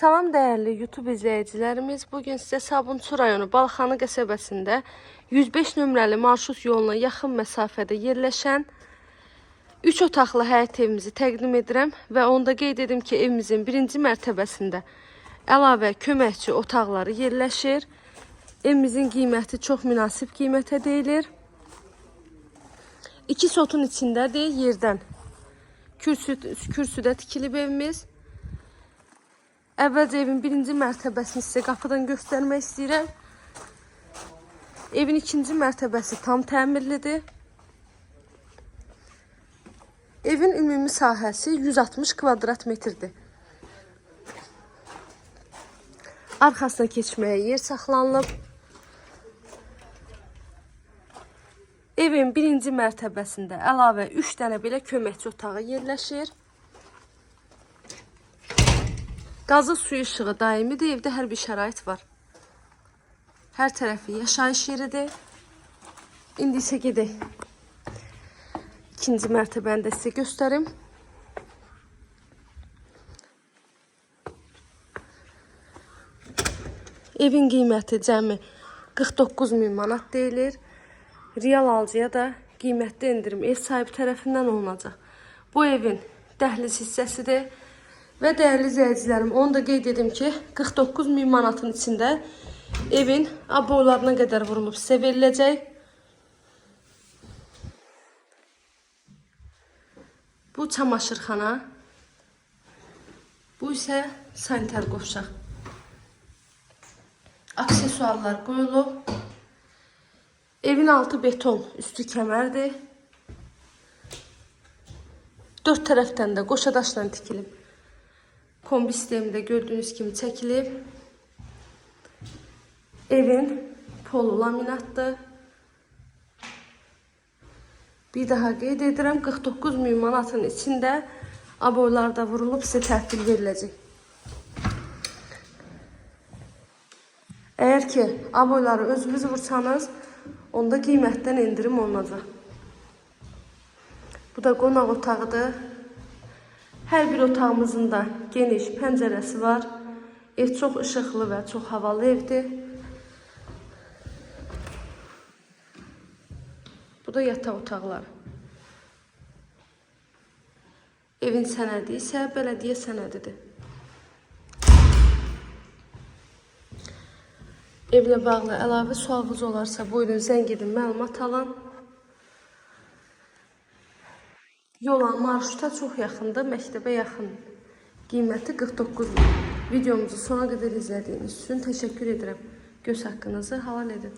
Salam değerli YouTube izleyicilerimiz. Bugün size Sabunçu rayonu Balxanı qəsəbəsində 105 nömrəli marşrut yoluna yaxın məsafədə yerləşən 3 otaqlı həyət evimizi təqdim edirəm və onda qeyd edim ki, evimizin birinci mərtəbəsində əlavə köməkçi otaqları yerləşir. Evimizin qiyməti çox münasib qiymətə deyilir. İki sotun içindədir, yerdən kürsü, kürsüdə tikilib evimiz. Əvvəlcə evin birinci mərtəbəsini sizə qapıdan göstərmək istəyirəm. Evin ikinci mərtəbəsi tam təmirlidir. Evin ümumi sahəsi 160 kvadrat metrdir. Arxasına keçməyə yer saxlanılıb. Evin birinci mərtəbəsində əlavə 3 dənə belə köməkçi otağı yerləşir. Qazı suyu işığı daimidir. Evdə hər bir şərait var. Hər tərəfi yaşayış yeridir. İndi isə gedək. İkinci mərtəbəni də sizə göstərim. Evin qiyməti cəmi 49 min manat deyilir. Real alıcıya da qiymətdə endirim ev sahibi tərəfindən olunacaq. Bu evin dəhliz hissəsidir. Və dəyərli izləyicilərim, onu da qeyd edim ki, 49 min manatın içində evin aboylarına qədər vurulub sizə veriləcək. Bu çamaşırxana. Bu isə sanitar qovşaq. Aksesuarlar qoyulub. Evin altı beton, üstü kəmərdir. Dörd tərəfdən də qoşa daşla tikilib. Kombi sistemində gördüyünüz kimi çəkilib. Evin polu laminatdır. Bir daha qeyd edirəm, 49 min manatın içində aboylarda vurulub sizə təhvil veriləcək. Əgər ki, aboyları özünüz vursanız, onda qiymətdən endirim olunacaq. Bu da qonaq otağıdır. Hər bir otağımızın da geniş pəncərəsi var. Ev çox işıqlı və çox havalı evdir. Bu da yataq otaqları. Evin sənədi isə bələdiyyə sənədidir. Evlə bağlı əlavə sualınız olarsa, buyurun zəng edin, məlumat alın. Yola, marşruta çox yaxındır, məktəbə yaxın. Qiyməti 49 min. Videomuzu sona qədər izlədiyiniz üçün təşəkkür edirəm. Göz haqqınızı halal edin.